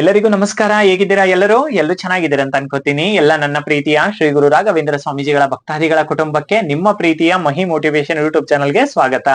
ಎಲ್ಲರಿಗೂ ನಮಸ್ಕಾರ. ಹೇಗಿದ್ದೀರಾ ಎಲ್ಲರೂ? ಎಲ್ಲರೂ ಚೆನ್ನಾಗಿದ್ದೀರಾ ಅಂತ ಅನ್ಕೋತೀನಿ. ಎಲ್ಲ ನನ್ನ ಪ್ರೀತಿಯ ಶ್ರೀ ಗುರು ರಾಘವೇಂದ್ರ ಸ್ವಾಮೀಜಿಗಳ ಭಕ್ತಾದಿಗಳ ಕುಟುಂಬಕ್ಕೆ ನಿಮ್ಮ ಪ್ರೀತಿಯ ಮಹಿ ಮೋಟಿವೇಶನ್ ಯೂಟ್ಯೂಬ್ ಚಾನಲ್ಗೆ ಸ್ವಾಗತ.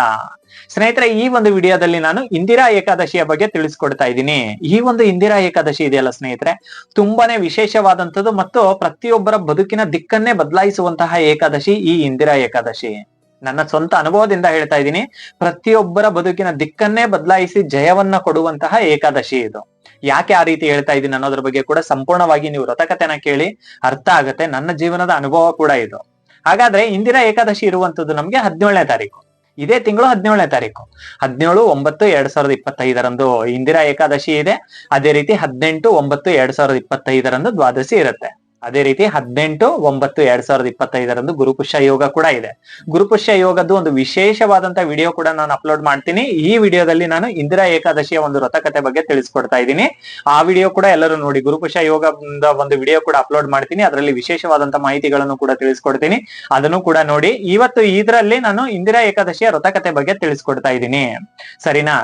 ಸ್ನೇಹಿತರೆ, ಈ ಒಂದು ವಿಡಿಯೋದಲ್ಲಿ ನಾನು ಇಂದಿರಾ ಏಕಾದಶಿಯ ಬಗ್ಗೆ ತಿಳಿಸ್ಕೊಡ್ತಾ ಇದ್ದೀನಿ. ಈ ಒಂದು ಇಂದಿರಾ ಏಕಾದಶಿ ಇದೆಯಲ್ಲ ಸ್ನೇಹಿತರೆ? ತುಂಬಾನೇ ವಿಶೇಷವಾದಂತದ್ದು ಮತ್ತು ಪ್ರತಿಯೊಬ್ಬರ ಬದುಕಿನ ದಿಕ್ಕನ್ನೇ ಬದಲಾಯಿಸುವಂತಹ ಏಕಾದಶಿ ಈ ಇಂದಿರಾ ಏಕಾದಶಿ. ನನ್ನ ಸ್ವಂತ ಅನುಭವದಿಂದ ಹೇಳ್ತಾ ಇದ್ದೀನಿ. ಪ್ರತಿಯೊಬ್ಬರ ಬದುಕಿನ ದಿಕ್ಕನ್ನೇ ಬದಲಾಯಿಸಿ ಜಯವನ್ನ ಕೊಡುವಂತಹ ಏಕಾದಶಿ ಇದು. ಯಾಕೆ ಆ ರೀತಿ ಹೇಳ್ತಾ ಇದ್ದೀನಿ ಅನ್ನೋದ್ರ ಬಗ್ಗೆ ಕೂಡ ಸಂಪೂರ್ಣವಾಗಿ ನೀವು ರಥಕಥೆನ ಕೇಳಿ ಅರ್ಥ ಆಗತ್ತೆ. ನನ್ನ ಜೀವನದ ಅನುಭವ ಕೂಡ ಇದು. ಹಾಗಾದ್ರೆ ಇಂದಿನ ಏಕಾದಶಿ ಇರುವಂತದ್ದು ನಮ್ಗೆ ಹದಿನೇಳನೇ ತಾರೀಕು. ಇದೇ ತಿಂಗಳು ಹದಿನೇಳನೇ ತಾರೀಕು. ಹದಿನೇಳು, ಒಂಬತ್ತು, ಎರಡ್ ಸಾವಿರದ ಇಪ್ಪತ್ತೈದರಂದು ಇಂದಿರಾ ಏಕಾದಶಿ ಇದೆ. ಅದೇ ರೀತಿ ಹದಿನೆಂಟು, ಒಂಬತ್ತು, ಎರಡ್ ಸಾವಿರದ ಇಪ್ಪತ್ತೈದರಂದು ದ್ವಾದಶಿ ಇರುತ್ತೆ. ಅದೇ ರೀತಿ ಹದಿನೆಂಟು, ಒಂಬತ್ತು, ಎರಡ್ ಸಾವಿರದ ಇಪ್ಪತ್ತೈದರಂದು ಗುರುಪುಷ್ಯ ಯೋಗ ಕೂಡ ಇದೆ. ಗುರುಪುಷ್ಯ ಯೋಗದ್ದು ಒಂದು ವಿಶೇಷವಾದಂತ ವಿಡಿಯೋ ಕೂಡ ನಾನು ಅಪ್ಲೋಡ್ ಮಾಡ್ತೀನಿ. ಈ ವಿಡಿಯೋದಲ್ಲಿ ನಾನು ಇಂದಿರಾ ಏಕಾದಶಿಯ ಒಂದು ವ್ರತಕತೆ ಬಗ್ಗೆ ತಿಳಿಸ್ಕೊಡ್ತಾ ಇದ್ದೀನಿ. ಆ ವಿಡಿಯೋ ಕೂಡ ಎಲ್ಲರೂ ನೋಡಿ. ಗುರುಪುಷ್ಯ ಯೋಗದ ಒಂದು ವಿಡಿಯೋ ಕೂಡ ಅಪ್ಲೋಡ್ ಮಾಡ್ತೀನಿ. ಅದರಲ್ಲಿ ವಿಶೇಷವಾದಂತ ಮಾಹಿತಿಗಳನ್ನು ಕೂಡ ತಿಳಿಸ್ಕೊಡ್ತೀನಿ. ಅದನ್ನು ಕೂಡ ನೋಡಿ. ಇವತ್ತು ಇದರಲ್ಲಿ ನಾನು ಇಂದಿರಾ ಏಕಾದಶಿಯ ವ್ರತಕತೆ ಬಗ್ಗೆ ತಿಳಿಸ್ಕೊಡ್ತಾ ಇದ್ದೀನಿ. ಸರಿನಾ?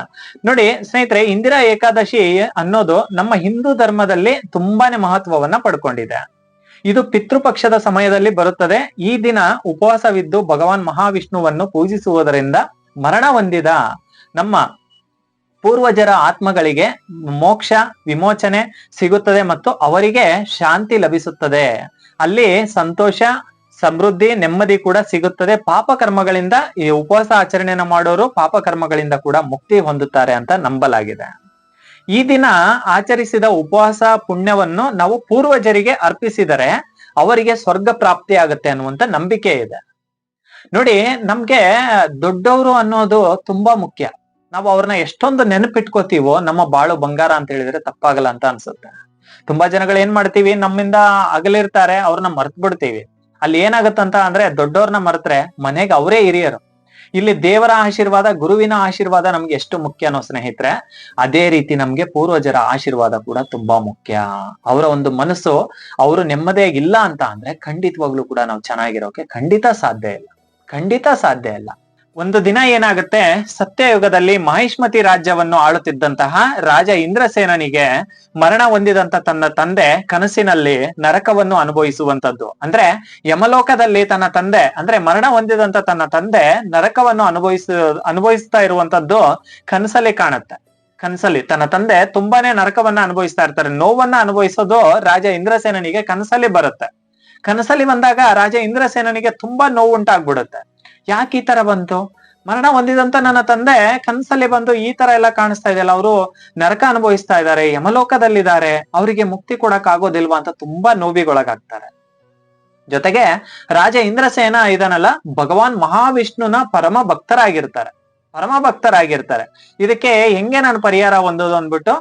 ನೋಡಿ, ಸ್ನೇಹಿತರೆ, ಇಂದಿರಾ ಏಕಾದಶಿ ಅನ್ನೋದು ನಮ್ಮ ಹಿಂದೂ ಧರ್ಮದಲ್ಲಿ ತುಂಬಾನೇ ಮಹತ್ವವನ್ನ ಪಡ್ಕೊಂಡಿದೆ. ಇದು ಪಿತೃಪಕ್ಷದ ಸಮಯದಲ್ಲಿ ಬರುತ್ತದೆ. ಈ ದಿನ ಉಪವಾಸವಿದ್ದು ಭಗವಾನ್ ಮಹಾವಿಷ್ಣುವನ್ನು ಪೂಜಿಸುವುದರಿಂದ ಮರಣ ಹೊಂದಿದ ನಮ್ಮ ಪೂರ್ವಜರ ಆತ್ಮಗಳಿಗೆ ಮೋಕ್ಷ, ವಿಮೋಚನೆ ಸಿಗುತ್ತದೆ ಮತ್ತು ಅವರಿಗೆ ಶಾಂತಿ ಲಭಿಸುತ್ತದೆ. ಅಲ್ಲಿ ಸಂತೋಷ, ಸಮೃದ್ಧಿ, ನೆಮ್ಮದಿ ಕೂಡ ಸಿಗುತ್ತದೆ. ಪಾಪ ಕರ್ಮಗಳಿಂದ ಈ ಉಪವಾಸ ಆಚರಣೆಯನ್ನು ಮಾಡೋರು ಪಾಪ ಕರ್ಮಗಳಿಂದ ಕೂಡ ಮುಕ್ತಿ ಹೊಂದುತ್ತಾರೆ ಅಂತ ನಂಬಲಾಗಿದೆ. ಈ ದಿನ ಆಚರಿಸಿದ ಉಪವಾಸ ಪುಣ್ಯವನ್ನು ನಾವು ಪೂರ್ವಜರಿಗೆ ಅರ್ಪಿಸಿದರೆ ಅವರಿಗೆ ಸ್ವರ್ಗ ಪ್ರಾಪ್ತಿ ಆಗುತ್ತೆ ಅನ್ನುವಂತ ನಂಬಿಕೆ ಇದೆ. ನೋಡಿ, ನಮ್ಗೆ ದೊಡ್ಡವರು ಅನ್ನೋದು ತುಂಬಾ ಮುಖ್ಯ. ನಾವು ಅವ್ರನ್ನ ಎಷ್ಟೊಂದು ನೆನಪಿಟ್ಕೋತೀವೋ, ನಮ್ಮ ಬಾಳು ಬಂಗಾರ ಅಂತ ಹೇಳಿದ್ರೆ ತಪ್ಪಾಗಲ್ಲ ಅಂತ ಅನ್ಸುತ್ತೆ. ತುಂಬಾ ಜನಗಳು ಏನ್ ಮಾಡ್ತೀವಿ, ನಮ್ಮಿಂದ ಅಗಲಿರ್ತಾರೆ, ಅವ್ರನ್ನ ಮರ್ತ್ ಬಿಡ್ತೀವಿ ಅಲ್ಲಿ ಏನಾಗತ್ತಂತ ಅಂದ್ರೆ, ದೊಡ್ಡವ್ರನ್ನ ಮರೆತ್ರೆ ಮನೆಗೆ ಅವರೇ ಹಿರಿಯರು. ಇಲ್ಲಿ ದೇವರ ಆಶೀರ್ವಾದ, ಗುರುವಿನ ಆಶೀರ್ವಾದ ನಮ್ಗೆ ಎಷ್ಟು ಮುಖ್ಯನೋ ಸ್ನೇಹಿತರೆ, ಅದೇ ರೀತಿ ನಮ್ಗೆ ಪೂರ್ವಜರ ಆಶೀರ್ವಾದ ಕೂಡ ತುಂಬಾ ಮುಖ್ಯ. ಅವರ ಒಂದು ಮನಸ್ಸು ಅವರು ನೆಮ್ಮದಿಯಾಗಿಲ್ಲ ಅಂತ ಅಂದ್ರೆ ಖಂಡಿತವಾಗ್ಲೂ ಕೂಡ ನಾವು ಚೆನ್ನಾಗಿರೋಕೆ ಖಂಡಿತ ಸಾಧ್ಯ ಇಲ್ಲ. ಖಂಡಿತ ಸಾಧ್ಯ ಇಲ್ಲ. ಒಂದು ದಿನ ಏನಾಗುತ್ತೆ? ಸತ್ಯಯುಗದಲ್ಲಿ ಮಹಿಷ್ಮತಿ ರಾಜ್ಯವನ್ನು ಆಳುತ್ತಿದ್ದಂತಹ ರಾಜ ಇಂದ್ರಸೇನನಿಗೆ ಮರಣ ಹೊಂದಿದಂತ ತನ್ನ ತಂದೆ ಕನಸಿನಲ್ಲಿ ನರಕವನ್ನು ಅನುಭವಿಸುವಂತದ್ದು. ಅಂದ್ರೆ ಯಮಲೋಕದಲ್ಲಿ ತನ್ನ ತಂದೆ, ಅಂದ್ರೆ ಮರಣ ಹೊಂದಿದಂತ ತನ್ನ ತಂದೆ ನರಕವನ್ನು ಅನುಭವಿಸ, ಅನುಭವಿಸ್ತಾ ಇರುವಂತದ್ದು ಕನಸಲ್ಲಿ ಕಾಣುತ್ತೆ. ಕನಸಲ್ಲಿ. ತನ್ನ ತಂದೆ ತುಂಬಾನೇ ನರಕವನ್ನ ಅನುಭವಿಸ್ತಾ ಇರ್ತಾರೆ. ನೋವನ್ನ ಅನುಭವಿಸೋದು ರಾಜ ಇಂದ್ರಸೇನನಿಗೆ ಕನಸಲ್ಲಿ ಬರುತ್ತೆ. ಕನಸಲ್ಲಿ ಬಂದಾಗ ರಾಜ ಇಂದ್ರಸೇನನಿಗೆ ತುಂಬಾ ನೋವು ಉಂಟಾಗ್ಬಿಡುತ್ತೆ ಯಾಕೆ ಈ ತರ ಬಂತು? ಮರಣ ಹೊಂದಿದಂತ ನನ್ನ ತಂದೆ ಕನಸಲ್ಲಿ ಬಂದು ಈ ತರ ಎಲ್ಲ ಕಾಣಿಸ್ತಾ ಇದೆಯಲ್ಲ ಅವರು ನರಕ ಅನುಭವಿಸ್ತಾ ಇದ್ದಾರೆ, ಯಮಲೋಕದಲ್ಲಿದ್ದಾರೆ, ಅವರಿಗೆ ಮುಕ್ತಿ ಕೊಡಕ್ ಆಗೋದಿಲ್ವಾ ಅಂತ ತುಂಬಾ ನೋವಿಗೊಳಗಾಗ್ತಾರೆ. ಜೊತೆಗೆ ರಾಜ ಇಂದ್ರಸೇನ ಇದನ್ನಲ್ಲ ಭಗವಾನ್ ಮಹಾವಿಷ್ಣುನ ಪರಮ ಭಕ್ತರಾಗಿರ್ತಾರೆ ಪರಮ ಭಕ್ತರಾಗಿರ್ತಾರೆ ಇದಕ್ಕೆ ಹೆಂಗೆ ನಾನು ಪರಿಹಾರ ಹೊಂದೋದು ಅಂದ್ಬಿಟ್ಟು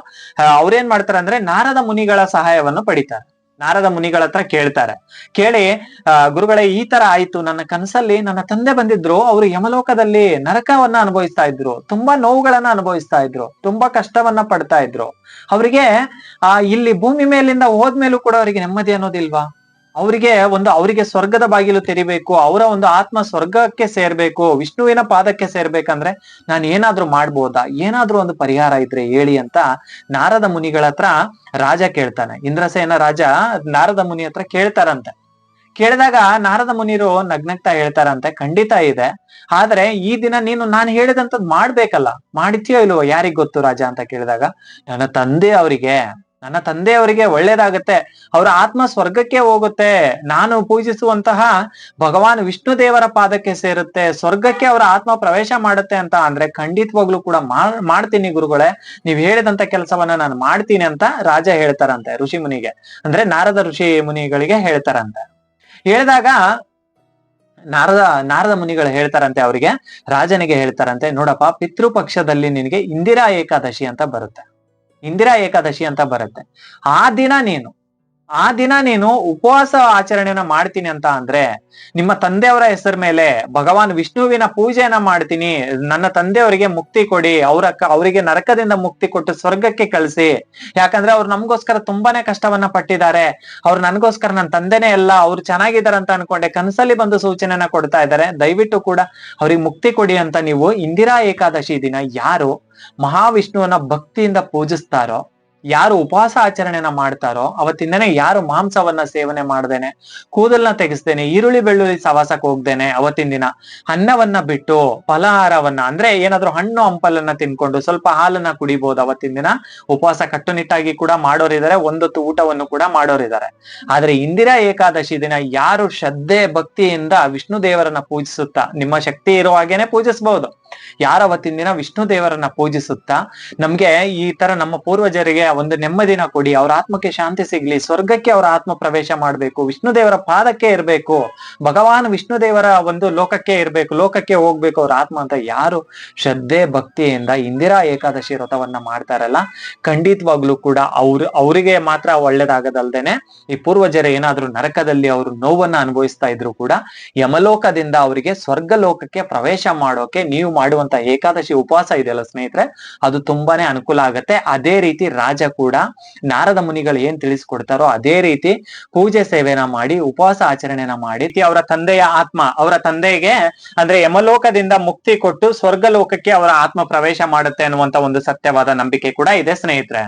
ಅವ್ರೇನ್ ಮಾಡ್ತಾರೆ ಅಂದ್ರೆ ನಾರದ ಮುನಿಗಳ ಸಹಾಯವನ್ನು ಪಡಿತಾರೆ. ನಾರದ ಮುನಿಗಳ ಹತ್ರ ಕೇಳ್ತಾರೆ. ಕೇಳಿ ಗುರುಗಳೇ, ಈ ತರ ಆಯ್ತು. ನನ್ನ ಕನಸಲ್ಲಿ ನನ್ನ ತಂದೆ ಬಂದಿದ್ರು. ಅವರು ಯಮಲೋಕದಲ್ಲಿ ನರಕವನ್ನ ಅನುಭವಿಸ್ತಾ ಇದ್ರು. ತುಂಬಾ ನೋವುಗಳನ್ನ ಅನುಭವಿಸ್ತಾ ಇದ್ರು. ತುಂಬಾ ಕಷ್ಟವನ್ನ ಪಡ್ತಾ ಇದ್ರು. ಅವರಿಗೆ, ಆ, ಇಲ್ಲಿ ಭೂಮಿ ಮೇಲಿಂದ ಹೋದ್ಮೇಲೂ ಕೂಡ ಅವರಿಗೆ ನೆಮ್ಮದಿ ಅನ್ನೋದಿಲ್ವಾ? ಅವರಿಗೆ ಒಂದು ಅವರಿಗೆ ಸ್ವರ್ಗದ ಬಾಗಿಲು ತೆರಿಬೇಕು, ಅವರ ಒಂದು ಆತ್ಮ ಸ್ವರ್ಗಕ್ಕೆ ಸೇರ್ಬೇಕು, ವಿಷ್ಣುವಿನ ಪಾದಕ್ಕೆ ಸೇರ್ಬೇಕಂದ್ರೆ ನಾನು ಏನಾದ್ರೂ ಮಾಡ್ಬೋದಾ? ಏನಾದ್ರೂ ಒಂದು ಪರಿಹಾರ ಇದ್ರೆ ಹೇಳಿ ಅಂತ ನಾರದ ಮುನಿಗಳ ಹತ್ರ ರಾಜ ಕೇಳ್ತಾನೆ. ಇಂದ್ರಸೇನ ರಾಜ ನಾರದ ಮುನಿ ಹತ್ರ ಕೇಳ್ತಾರಂತೆ. ಕೇಳಿದಾಗ ನಾರದ ಮುನಿರು ನಗ್ನಗ್ತಾ ಹೇಳ್ತಾರಂತೆ, ಖಂಡಿತ ಇದೆ. ಆದ್ರೆ ಈ ದಿನ ನೀನು, ನಾನು ಹೇಳಿದಂತದ್ ಮಾಡ್ಬೇಕಲ್ಲ, ಮಾಡಿದ್ಯೋ ಇಲ್ವೋ, ಯಾರಿಗ್ ಗೊತ್ತು ರಾಜ ಅಂತ ಕೇಳಿದಾಗ, ನನ್ನ ತಂದೆ ಅವರಿಗೆ. ನನ್ನ ತಂದೆಯವರಿಗೆ ಒಳ್ಳೇದಾಗತ್ತೆ, ಅವರ ಆತ್ಮ ಸ್ವರ್ಗಕ್ಕೆ ಹೋಗುತ್ತೆ. ನಾನು ಪೂಜಿಸುವಂತಹ ಭಗವಾನ್ ವಿಷ್ಣು ದೇವರ ಪಾದಕ್ಕೆ ಸೇರುತ್ತೆ, ಸ್ವರ್ಗಕ್ಕೆ ಅವರ ಆತ್ಮ ಪ್ರವೇಶ ಮಾಡುತ್ತೆ ಅಂತ ಅಂದ್ರೆ ಖಂಡಿತವಾಗ್ಲೂ ಕೂಡ ಮಾಡ್ತೀನಿ ಗುರುಗಳೇ, ನೀವ್ ಹೇಳಿದಂತ ಕೆಲಸವನ್ನ ನಾನು ಮಾಡ್ತೀನಿ ಅಂತ ರಾಜ ಹೇಳ್ತಾರಂತೆ ಋಷಿ ಮುನಿಗೆ. ಅಂದ್ರೆ ನಾರದ ಋಷಿ ಮುನಿಗಳಿಗೆ ಹೇಳ್ತಾರಂತೆ. ಹೇಳಿದಾಗ ನಾರದ ನಾರದ ಮುನಿಗಳು ಹೇಳ್ತಾರಂತೆ ಅವರಿಗೆ, ರಾಜನಿಗೆ ಹೇಳ್ತಾರಂತೆ, ನೋಡಪ್ಪ, ಪಿತೃಪಕ್ಷದಲ್ಲಿ ನಿನಗೆ ಇಂದಿರಾ ಏಕಾದಶಿ ಅಂತ ಬರುತ್ತೆ. ಇಂದಿರಾ ಏಕಾದಶಿ ಅಂತ ಬರುತ್ತೆ. ಆ ದಿನ ನೀನು ಆ ದಿನ ನೀನು ಉಪವಾಸ ಆಚರಣೆಯನ್ನ ಮಾಡ್ತೀನಿ ಅಂತ ಅಂದ್ರೆ ನಿಮ್ಮ ತಂದೆಯವರ ಹೆಸರ ಮೇಲೆ ಭಗವಾನ್ ವಿಷ್ಣುವಿನ ಪೂಜೆಯನ್ನ ಮಾಡ್ತೀನಿ, ನನ್ನ ತಂದೆಯವರಿಗೆ ಮುಕ್ತಿ ಕೊಡಿ, ಅವರ ಅವರಿಗೆ ನರಕದಿಂದ ಮುಕ್ತಿ ಕೊಟ್ಟು ಸ್ವರ್ಗಕ್ಕೆ ಕಳಿಸಿ. ಯಾಕಂದ್ರೆ ಅವ್ರು ನಮಗೋಸ್ಕರ ತುಂಬಾನೇ ಕಷ್ಟವನ್ನ ಪಟ್ಟಿದ್ದಾರೆ. ಅವ್ರು ನನ್ಗೋಸ್ಕರ ನನ್ನ ತಂದೆನೇ ಎಲ್ಲ ಅವ್ರು ಚೆನ್ನಾಗಿದ್ದಾರೆ ಅಂತ ಅನ್ಕೊಂಡೆ, ಕನಸಲ್ಲಿ ಬಂದು ಸೂಚನೆನ ಕೊಡ್ತಾ ಇದ್ದಾರೆ. ದಯವಿಟ್ಟು ಕೂಡ ಅವ್ರಿಗೆ ಮುಕ್ತಿ ಕೊಡಿ ಅಂತ ನೀವು ಇಂದಿರಾ ಏಕಾದಶಿ ದಿನ ಯಾರು ಮಹಾವಿಷ್ಣುವನ್ನ ಭಕ್ತಿಯಿಂದ ಪೂಜಿಸ್ತಾರೋ ಯಾರು ಉಪವಾಸ ಆಚರಣೆನ ಮಾಡ್ತಾರೋ, ಅವತ್ತಿಂದನೇ ಯಾರು ಮಾಂಸವನ್ನ ಸೇವನೆ ಮಾಡ್ದೇನೆ, ಕೂದಲ್ನ ತೆಗೆಸ್ದೇನೆ, ಈರುಳ್ಳಿ ಬೆಳ್ಳುಳ್ಳಿ ಸವಾಸಕ್ಕೆ ಹೋಗ್ದೇನೆ ಅವತ್ತಿನ ದಿನ, ಅನ್ನವನ್ನ ಬಿಟ್ಟು ಫಲಹಾರವನ್ನ, ಅಂದ್ರೆ ಏನಾದ್ರು ಹಣ್ಣು ಹಂಪಲನ್ನ ತಿನ್ಕೊಂಡು ಸ್ವಲ್ಪ ಹಾಲನ್ನ ಕುಡಿಬಹುದು ಅವತ್ತಿನ ದಿನ, ಉಪವಾಸ ಕಟ್ಟುನಿಟ್ಟಾಗಿ ಕೂಡ ಮಾಡೋರಿದ್ದಾರೆ ಒಂದೊತ್ತು ಊಟವನ್ನು ಕೂಡ ಮಾಡೋರಿದ್ದಾರೆ ಆದ್ರೆ ಇಂದಿರಾ ಏಕಾದಶಿ ದಿನ ಯಾರು ಶ್ರದ್ಧೆ, ಭಕ್ತಿಯಿಂದ ವಿಷ್ಣು ದೇವರನ್ನ ಪೂಜಿಸುತ್ತಾ, ನಿಮ್ಮ ಶಕ್ತಿ ಇರೋ ಹಾಗೇನೆ ಪೂಜಿಸಬಹುದು ಯಾರ ಅವತ್ತಿನ ದಿನ ವಿಷ್ಣು ದೇವರನ್ನ ಪೂಜಿಸುತ್ತಾ, ನಮ್ಗೆ ಈ ತರ ನಮ್ಮ ಪೂರ್ವಜರಿಗೆ ಒಂದು ನೆಮ್ಮದಿನ ಕೊಡಿ, ಅವ್ರ ಆತ್ಮಕ್ಕೆ ಶಾಂತಿ ಸಿಗ್ಲಿ, ಸ್ವರ್ಗಕ್ಕೆ ಅವರ ಆತ್ಮ ಪ್ರವೇಶ ಮಾಡ್ಬೇಕು ವಿಷ್ಣು ದೇವರ ಪಾದಕ್ಕೆ ಇರ್ಬೇಕು, ಭಗವಾನ್ ವಿಷ್ಣು ದೇವರ ಒಂದು ಲೋಕಕ್ಕೆ ಇರ್ಬೇಕು, ಲೋಕಕ್ಕೆ ಹೋಗ್ಬೇಕು ಅವ್ರ ಆತ್ಮ ಅಂತ ಯಾರು ಶ್ರದ್ಧೆ, ಭಕ್ತಿಯಿಂದ ಇಂದಿರಾ ಏಕಾದಶಿ ವ್ರತವನ್ನ ಮಾಡ್ತಾರಲ್ಲ, ಖಂಡಿತವಾಗ್ಲೂ ಕೂಡ ಅವ್ರು, ಅವರಿಗೆ ಮಾತ್ರ ಒಳ್ಳೇದಾಗದಲ್ದೇನೆ ಈ ಪೂರ್ವಜರ ಏನಾದ್ರೂ ನರಕದಲ್ಲಿ ಅವರು ನೋವನ್ನ ಅನುಭವಿಸ್ತಾ ಇದ್ರು ಕೂಡ ಯಮಲೋಕದಿಂದ ಅವರಿಗೆ ಸ್ವರ್ಗ ಲೋಕಕ್ಕೆ ಪ್ರವೇಶ ಮಾಡೋಕೆ ನೀವು ಮಾಡುವಂತ ಏಕಾದಶಿ ಉಪವಾಸ ಇದೆಯಲ್ಲ ಸ್ನೇಹಿತರೆ, ಅದು ತುಂಬಾನೇ ಅನುಕೂಲ ಆಗತ್ತೆ. ಅದೇ ರೀತಿ ರಾಜ ಕೂಡ ನಾರದ ಮುನಿಗಳು ಏನ್ ತಿಳಿಸ್ಕೊಡ್ತಾರೋ ಅದೇ ರೀತಿ ಪೂಜೆ ಸೇವೆನ ಮಾಡಿ, ಉಪವಾಸ ಆಚರಣೆನ ಮಾಡಿ ಅವರ ತಂದೆಯ ಆತ್ಮ, ಅವರ ತಂದೆಗೆ ಅಂದ್ರೆ ಯಮಲೋಕದಿಂದ ಮುಕ್ತಿ ಕೊಟ್ಟು ಸ್ವರ್ಗ ಲೋಕಕ್ಕೆ ಅವರ ಆತ್ಮ ಪ್ರವೇಶ ಮಾಡುತ್ತೆ ಅನ್ನುವಂತ ಒಂದು ಸತ್ಯವಾದ ನಂಬಿಕೆ ಕೂಡ ಇದೆ ಸ್ನೇಹಿತರೆ.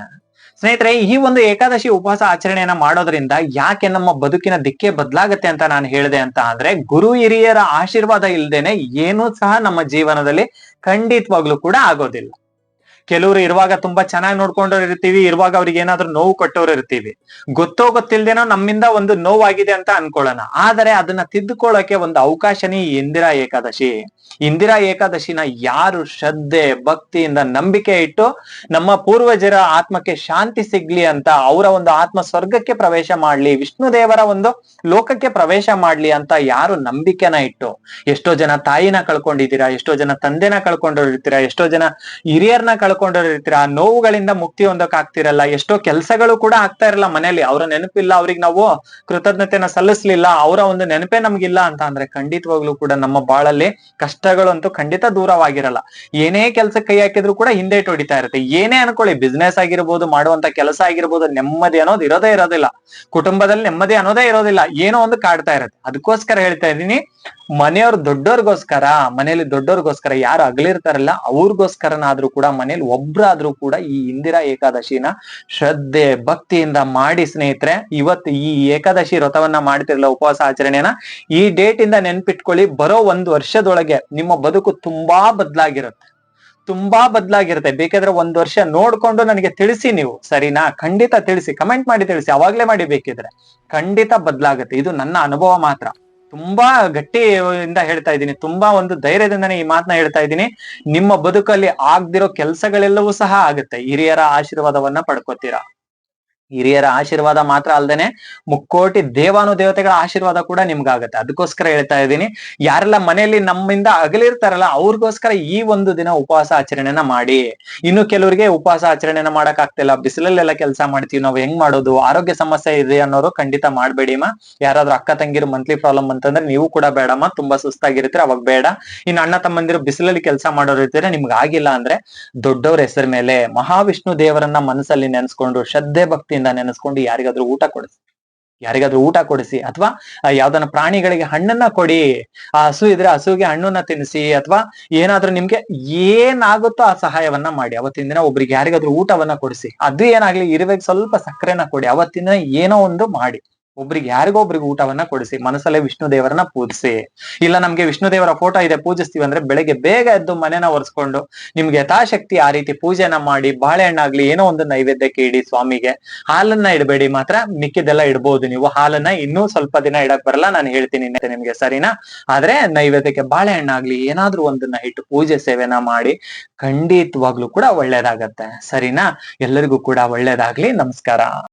ಸ್ನೇಹಿತರೆ, ಈ ಒಂದು ಏಕಾದಶಿ ಉಪವಾಸ ಆಚರಣೆಯನ್ನ ಮಾಡೋದ್ರಿಂದ ಯಾಕೆ ನಮ್ಮ ಬದುಕಿನ ದಿಕ್ಕೆ ಬದಲಾಗತ್ತೆ ಅಂತ ನಾನು ಹೇಳಿದೆ ಅಂತ ಅಂದ್ರೆ ಗುರು ಹಿರಿಯರ ಆಶೀರ್ವಾದ ಇಲ್ದೇನೆ ಏನೂ ಸಹ ನಮ್ಮ ಜೀವನದಲ್ಲಿ ಖಂಡಿತವಾಗ್ಲೂ ಕೂಡ ಆಗೋದಿಲ್ಲ. ಕೆಲವರು ಇರುವಾಗ ತುಂಬಾ ಚೆನ್ನಾಗಿ ನೋಡ್ಕೊಂಡವ್ರು ಇರ್ತೀವಿ, ಇರುವಾಗ ಅವ್ರಿಗೆ ಏನಾದ್ರು ನೋವು ಕೊಟ್ಟವ್ರು ಇರ್ತೀವಿ. ಗೊತ್ತೋ ಗೊತ್ತಿಲ್ದೇನೋ ನಮ್ಮಿಂದ ಒಂದು ನೋವಾಗಿದೆ ಅಂತ ಅನ್ಕೊಳ್ಳೋಣ. ಆದರೆ ಅದನ್ನ ತಿದ್ದುಕೊಳ್ಳೋಕೆ ಒಂದು ಅವಕಾಶನೇ ಇಂದಿರಾ ಏಕಾದಶಿ. ಇಂದಿರಾ ಏಕಾದಶಿನ ಯಾರು ಶ್ರದ್ಧೆ, ಭಕ್ತಿಯಿಂದ ನಂಬಿಕೆ ಇಟ್ಟು ನಮ್ಮ ಪೂರ್ವಜರ ಆತ್ಮಕ್ಕೆ ಶಾಂತಿ ಸಿಗ್ಲಿ ಅಂತ ಅವರ ಒಂದು ಆತ್ಮ ಸ್ವರ್ಗಕ್ಕೆ ಪ್ರವೇಶ ಮಾಡ್ಲಿ ವಿಷ್ಣು ದೇವರ ಒಂದು ಲೋಕಕ್ಕೆ ಪ್ರವೇಶ ಮಾಡ್ಲಿ ಅಂತ ಯಾರು ನಂಬಿಕೆನ ಇಟ್ಟು, ಎಷ್ಟೋ ಜನ ತಾಯಿನ ಕಳ್ಕೊಂಡಿದ್ದೀರಾ, ಎಷ್ಟೋ ಜನ ತಂದೆನ ಕಳ್ಕೊಂಡಿರ್ತೀರಾ, ಎಷ್ಟೋ ಜನ ಹಿರಿಯರ್ನ ಕಳ್ಕೊಂಡಿರ್ತೀರಾ ಆ ನೋವುಗಳಿಂದ ಮುಕ್ತಿ ಹೊಂದಕ್ ಆಗ್ತಿರಲ್ಲ ಎಷ್ಟೋ ಕೆಲಸಗಳು ಕೂಡ ಆಗ್ತಾ ಇರಲ್ಲ ಮನೇಲಿ ಅವರ ನೆನಪಿಲ್ಲ, ಅವ್ರಿಗೆ ನಾವು ಕೃತಜ್ಞತೆನ ಸಲ್ಲಿಸ್ಲಿಲ್ಲ, ಅವರ ಒಂದು ನೆನಪೇ ನಮ್ಗಿಲ್ಲ ಅಂತ ಅಂದ್ರೆ ಖಂಡಿತವಾಗ್ಲೂ ಕೂಡ ನಮ್ಮ ಬಾಳಲ್ಲಿ ಕಷ್ಟಗಳು ಅಂತೂ ಖಂಡಿತ ದೂರವಾಗಿರಲ್ಲ. ಏನೇ ಕೆಲಸ ಕೈ ಹಾಕಿದ್ರು ಕೂಡ ಹಿಂದೆ ಹೊಡಿತಾ ಇರುತ್ತೆ. ಏನೇ ಅನ್ಕೊಳ್ಳಿ ಬಿಸ್ನೆಸ್ ಆಗಿರ್ಬೋದು, ಮಾಡುವಂತ ಕೆಲಸ ಆಗಿರ್ಬೋದು, ನೆಮ್ಮದಿ ಅನ್ನೋದು ಇರೋದೇ ಇರೋದಿಲ್ಲ. ಕುಟುಂಬದಲ್ಲಿ ನೆಮ್ಮದಿ ಅನ್ನೋದೇ ಇರೋದಿಲ್ಲ. ಏನೋ ಒಂದು ಕಾಡ್ತಾ ಇರುತ್ತೆ. ಅದಕ್ಕೋಸ್ಕರ ಹೇಳ್ತಾ ಇದ್ದೀನಿ ಮನೆಯವ್ರ ದೊಡ್ಡವ್ರಿಗೋಸ್ಕರ ಮನೇಲಿ ದೊಡ್ಡವ್ರಿಗೋಸ್ಕರ ಯಾರು ಅಗಲಿರ್ತಾರಲ್ಲ, ಅವ್ರಿಗೋಸ್ಕರನಾದ್ರೂ ಕೂಡ ಮನೇಲಿ ಒಬ್ರಾದ್ರೂ ಕೂಡ ಈ ಇಂದಿರಾ ಏಕಾದಶಿನ ಶ್ರದ್ಧೆ, ಭಕ್ತಿಯಿಂದ ಮಾಡಿ ಸ್ನೇಹಿತರೆ, ಇವತ್ತು ಈ ಏಕಾದಶಿ ವ್ರತವನ್ನ ಮಾಡ್ತಿರಲ್ಲ ಉಪವಾಸ ಆಚರಣೆನ, ಈ ಡೇಟ್ ಇಂದ ನೆನ್ಪಿಟ್ಕೊಳ್ಳಿ, ಬರೋ ಒಂದ್ ವರ್ಷದೊಳಗೆ ನಿಮ್ಮ ಬದುಕು ತುಂಬಾ ಬದಲಾಗಿರುತ್ತೆ. ತುಂಬಾ ಬದಲಾಗಿರುತ್ತೆ. ಬೇಕಾದ್ರೆ ಒಂದ್ ವರ್ಷ ನೋಡ್ಕೊಂಡು ನನಗೆ ತಿಳಿಸಿ ನೀವು. ಸರಿನಾ? ಖಂಡಿತ ತಿಳಿಸಿ. ಕಮೆಂಟ್ ಮಾಡಿ ತಿಳಿಸಿ. ಅವಾಗ್ಲೇ ಮಾಡಿ ಬೇಕಿದ್ರೆ. ಖಂಡಿತ ಬದಲಾಗುತ್ತೆ. ಇದು ನನ್ನ ಅನುಭವ ಮಾತ್ರ. ತುಂಬಾ ಗಟ್ಟಿಯಿಂದ ಹೇಳ್ತಾ ಇದ್ದೀನಿ. ತುಂಬಾ ಒಂದು ಧೈರ್ಯದಿಂದನೇ ಈ ಮಾತನ್ನ ಹೇಳ್ತಾ ಇದ್ದೀನಿ. ನಿಮ್ಮ ಬದುಕಲ್ಲಿ ಆಗ್ದಿರೋ ಕೆಲಸಗಳೆಲ್ಲವೂ ಸಹ ಆಗುತ್ತೆ. ಹಿರಿಯರ ಆಶೀರ್ವಾದವನ್ನ ಪಡ್ಕೋತೀರಾ? ಹಿರಿಯರ ಆಶೀರ್ವಾದ ಮಾತ್ರ ಅಲ್ದೇನೆ ಮುಕ್ಕೋಟಿ ದೇವಾನು ದೇವತೆಗಳ ಆಶೀರ್ವಾದ ಕೂಡ ನಿಮ್ಗಾಗತ್ತೆ. ಅದಕ್ಕೋಸ್ಕರ ಹೇಳ್ತಾ ಇದ್ದೀನಿ, ಯಾರೆಲ್ಲ ಮನೆಯಲ್ಲಿ ನಮ್ಮಿಂದ ಅಗಲಿರ್ತಾರಲ್ಲ, ಅವ್ರಿಗೋಸ್ಕರ ಈ ಒಂದು ದಿನ ಉಪವಾಸ ಆಚರಣೆನ ಮಾಡಿ. ಇನ್ನು ಕೆಲವರಿಗೆ ಉಪವಾಸ ಆಚರಣೆನ ಮಾಡಕ್ ಆಗ್ತಿಲ್ಲ ಬಿಸಿಲಲ್ಲೆಲ್ಲ ಕೆಲಸ ಮಾಡ್ತೀವಿ ನಾವು, ಹೆಂಗ್ ಮಾಡೋದು, ಆರೋಗ್ಯ ಸಮಸ್ಯೆ ಇದೆ ಅನ್ನೋರು ಖಂಡಿತ ಮಾಡ್ಬೇಡಿಮ್ಮ ಯಾರಾದ್ರೂ ಅಕ್ಕ ತಂಗಿರು ಮಂತ್ಲಿ ಪ್ರಾಬ್ಲಮ್ ಅಂತಂದ್ರೆ ನೀವು ಕೂಡ ಬೇಡಮ್ಮ, ತುಂಬಾ ಸುಸ್ತಾಗಿರ್ತೀರ, ಅವಾಗ ಬೇಡ. ಇನ್ನು ಅಣ್ಣ ತಮ್ಮಂದಿರು ಬಿಸಿಲಲ್ಲಿ ಕೆಲಸ ಮಾಡೋರು ಇರ್ತೀರ ನಿಮ್ಗೆ ಆಗಿಲ್ಲ ಅಂದ್ರೆ ದೊಡ್ಡವ್ರ ಹೆಸರ ಮೇಲೆ ಮಹಾವಿಷ್ಣು ದೇವರನ್ನ ಮನಸ್ಸಲ್ಲಿ ನೆನೆಸ್ಕೊಂಡು ಶ್ರದ್ಧೆ ಭಕ್ತಿಯಿಂದ ನೆನೆಸ್ಕೊಂಡು ಯಾರಿಗಾದ್ರೂ ಊಟ ಕೊಡಿಸಿ, ಯಾರಿಗಾದ್ರೂ ಊಟ ಕೊಡಿಸಿ ಅಥವಾ ಯಾವ್ದನ್ನ ಪ್ರಾಣಿಗಳಿಗೆ ಹಣ್ಣನ್ನ ಕೊಡಿ, ಆ ಹಸು ಇದ್ರೆ ಹಸುಗೆ ಹಣ್ಣನ್ನ ತಿನ್ನಿಸಿ ಅಥವಾ ಏನಾದ್ರೂ ನಿಮ್ಗೆ ಏನಾಗುತ್ತೋ ಆ ಸಹಾಯವನ್ನ ಮಾಡಿ. ಅವತ್ತಿನ ದಿನ ಒಬ್ರಿಗೆ ಯಾರಿಗಾದ್ರೂ ಊಟವನ್ನ ಕೊಡಿಸಿ, ಅದು ಏನಾಗ್ಲಿ ಇರುವೆಗೆ ಸ್ವಲ್ಪ ಸಕ್ಕರೆನ ಕೊಡಿ, ಅವತ್ತಿನ ಏನೋ ಒಂದು ಮಾಡಿ. ಒಬ್ರಿಗೆ ಯಾರಿಗೋ ಒಬ್ರಿಗೆ ಊಟವನ್ನ ಕೊಡಿಸಿ, ಮನಸ್ಸಲ್ಲೇ ವಿಷ್ಣು ದೇವರನ್ನ ಪೂಜಿಸಿ. ಇಲ್ಲ ನಮ್ಗೆ ವಿಷ್ಣು ದೇವರ ಫೋಟೋ ಇದೆ, ಪೂಜಿಸ್ತೀವಿ ಅಂದ್ರೆ ಬೆಳಗ್ಗೆ ಬೇಗ ಎದ್ದು ಮನೆನ ಒರೆಸ್ಕೊಂಡು ನಿಮ್ಗೆ ಯಥಾಶಕ್ತಿ ಆ ರೀತಿ ಪೂಜೆನ ಮಾಡಿ ಬಾಳೆಹಣ್ಣಾಗ್ಲಿ ಏನೋ ಒಂದು ನೈವೇದ್ಯಕ್ಕೆ ಇಡಿ ಸ್ವಾಮಿಗೆ. ಹಾಲನ್ನ ಇಡಬೇಡಿ ಮಾತ್ರ, ಮಿಕ್ಕಿದೆಲ್ಲ ಇಡ್ಬೋದು ನೀವು. ಹಾಲನ್ನ ಇನ್ನೂ ಸ್ವಲ್ಪ ದಿನ ಇಡಕ್ ಬರಲ್ಲ, ನಾನು ಹೇಳ್ತೀನಿ ನಿಮ್ಗೆ, ಸರಿನಾ? ಆದ್ರೆ ನೈವೇದ್ಯಕ್ಕೆ ಬಾಳೆಹಣ್ಣಾಗ್ಲಿ ಏನಾದ್ರೂ ಒಂದನ್ನ ಇಟ್ಟು ಪೂಜೆ ಸೇವೆನ ಮಾಡಿ, ಖಂಡಿತವಾಗ್ಲೂ ಕೂಡ ಒಳ್ಳೇದಾಗತ್ತೆ. ಸರಿನಾ? ಎಲ್ಲರಿಗೂ ಕೂಡ ಒಳ್ಳೇದಾಗ್ಲಿ. ನಮಸ್ಕಾರ.